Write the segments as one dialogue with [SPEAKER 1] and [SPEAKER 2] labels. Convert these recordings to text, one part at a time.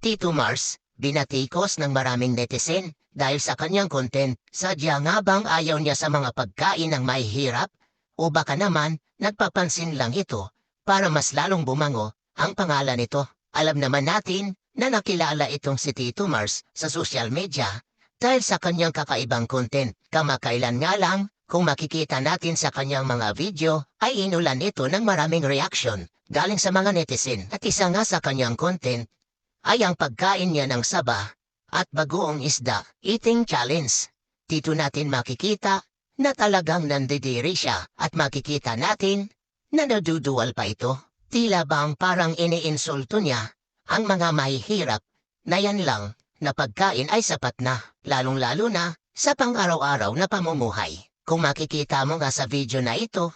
[SPEAKER 1] Tito Mars, binatikos ng maraming netizen dahil sa kanyang content. Sadya nga bang ayaw niya sa mga pagkain ng mahihirap? O baka naman, nagpapansin lang ito para mas lalong bumango ang pangalan nito. Alam naman natin na nakilala itong si Tito Mars sa social media dahil sa kanyang kakaibang content. Kamakailan nga lang, kung makikita natin sa kanyang mga video, ay inulan ito ng maraming reaction galing sa mga netizen. At isa nga sa kanyang content ay ang pagkain niya ng saba at bagoong isda, eating challenge. Dito natin makikita na talagang nandidiri siya at makikita natin na naduduwal pa ito. Tila bang parang iniinsulto niya ang mga mahihirap na yan lang na pagkain ay sapat na, lalong-lalo na sa pang-araw-araw na pamumuhay. Kung makikita mo nga sa video na ito,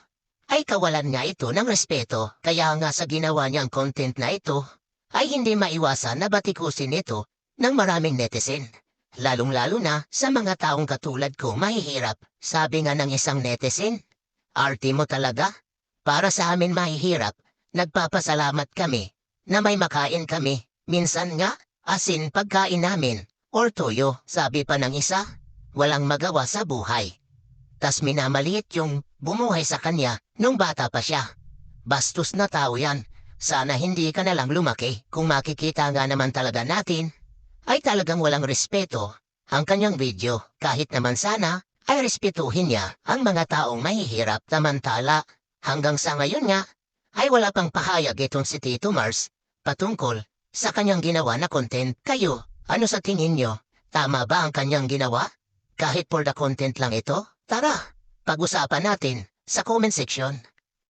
[SPEAKER 1] ay kawalan nga ito ng respeto. Kaya nga sa ginawa niyang content na ito, ay hindi maiwasan na batikusin ito ng maraming netizen. Lalong-lalo na sa mga taong katulad ko mahihirap. Sabi nga ng isang netizen, Arte mo talaga? Para sa amin mahihirap, nagpapasalamat kami na may makain kami. Minsan nga, asin pagkain namin, or toyo, sabi pa ng isa, walang magawa sa buhay. Tas minamaliit yung bumuhay sa kanya nung bata pa siya. Bastos na tao yan. Sana hindi ka na lang lumaki kung makikita nga naman talaga natin. Ay talagang walang respeto ang kanyang video kahit naman sana ay respetuhin niya ang mga taong mahihirap samantala. Hanggang sa ngayon nga ay wala pang pahayag itong si Tito Mars patungkol sa kanyang ginawa na content. Kayo, ano sa tingin nyo? Tama ba ang kanyang ginawa? Kahit for the content lang ito? Tara, pag-usapan natin sa comment section.